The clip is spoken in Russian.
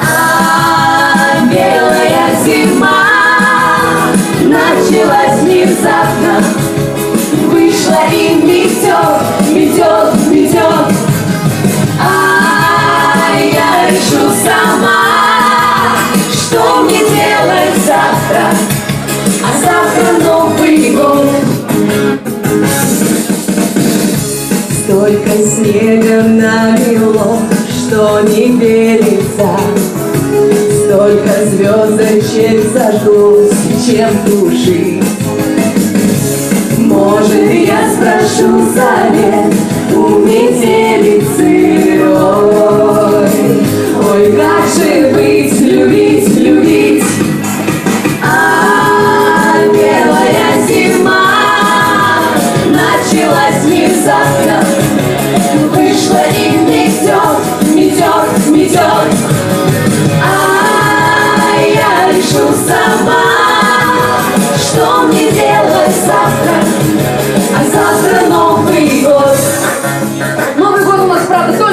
А белая зима началась внезапно Вышла и метет, метет, метет А я решу сама Что мне делать завтра. А завтра Новый год. Столько снега намело, что не верится Столько звездочек зажглось, чем души. Может, я спрошу совет у метелицы Ой, ой, как же быть, любить, любить? А белая зима началась внезапно